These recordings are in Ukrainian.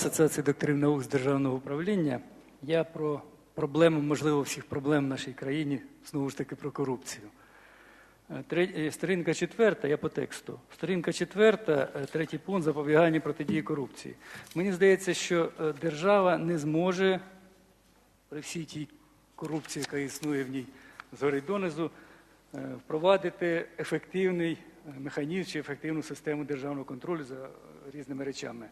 Асоціації докторів наук з державного управління. Я про проблему, можливо, всіх проблем в нашій країні, знову ж таки про корупцію. Е, е, Сторінка четверта, я по тексту. Сторінка четверта, е, третій пункт запобігання протидії корупції. Мені здається, що держава не зможе при всій тій корупції, яка існує в ній згори донизу, впровадити ефективний механізм чи ефективну систему державного контролю за різними речами.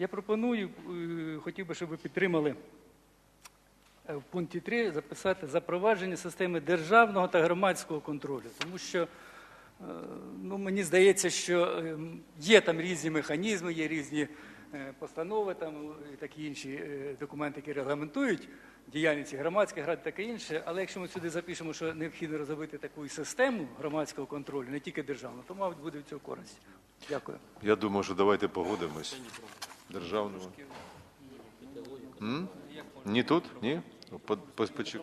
Я пропоную, е, хотів би, щоб ви підтримали е, в пункті 3 записати запровадження системи державного та громадського контролю, тому що е, ну, мені здається, що е, є там різні механізми, є різні постанови там, і такі інші документи, які регламентують діяльність громадських рад, таке інше. Але якщо ми сюди запишемо, що необхідно розробити таку систему громадського контролю, не тільки державного, то, мабуть, буде від цього користь. Дякую. Я думаю, що давайте погодимось. Державного. М? Ні тут? Ні? По- по- почек-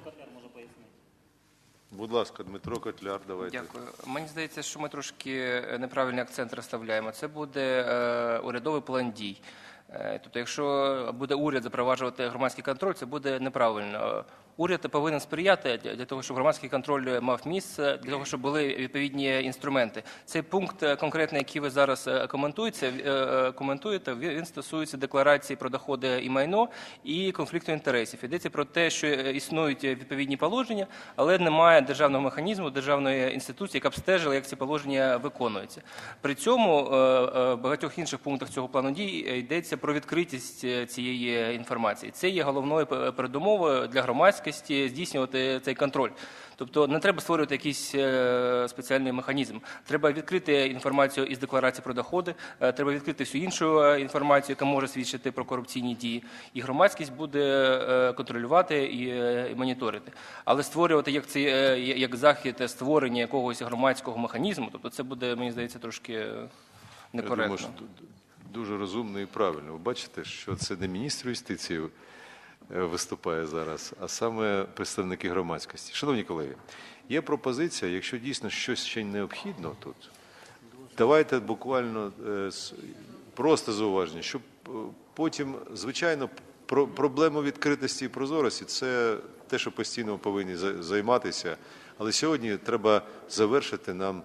Будь ласка, Дмитро Котляр, давайте. Дякую. Мені здається, що ми трошки е, неправильний акцент розставляємо. Це буде е, урядовий план дій. Е, Тобто, якщо буде уряд запроваджувати громадський контроль, це буде неправильно. Уряд повинен сприяти для того, щоб громадський контроль мав місце, для того, щоб були відповідні інструменти. Цей пункт е, конкретний, який ви зараз е, коментуєте, е, е, коментуєте, він стосується декларації про доходи і майно і конфлікту інтересів. Йдеться про те, що е, існують відповідні положення, але немає державного механізму, державної інституції, яка б стежила, як ці положення виконуються. При цьому е, е, в багатьох інших пунктах цього плану дій е, йдеться про відкритість е, цієї інформації. Це є головною передумовою для громадськості здійснювати цей контроль. Тобто не треба створювати якийсь е, спеціальний механізм. Треба відкрити інформацію із декларації про доходи, е, треба відкрити всю іншу е, інформацію, яка може свідчити про корупційні дії. І громадськість буде контролювати і, моніторити. Але створювати як цей е, як захід створення якогось громадського механізму, тобто це буде, мені здається, трошки е, Я думаю, що дуже розумно і правильно. Ви бачите, що це не міністр юстиції виступає зараз, а саме представники громадськості. Шановні колеги, є пропозиція, якщо дійсно щось ще необхідно тут, давайте буквально е, просто зауваження, щоб е, потім, звичайно, про проблему відкритості і прозорості це те, що постійно повинні за- займатися. Але сьогодні треба завершити нам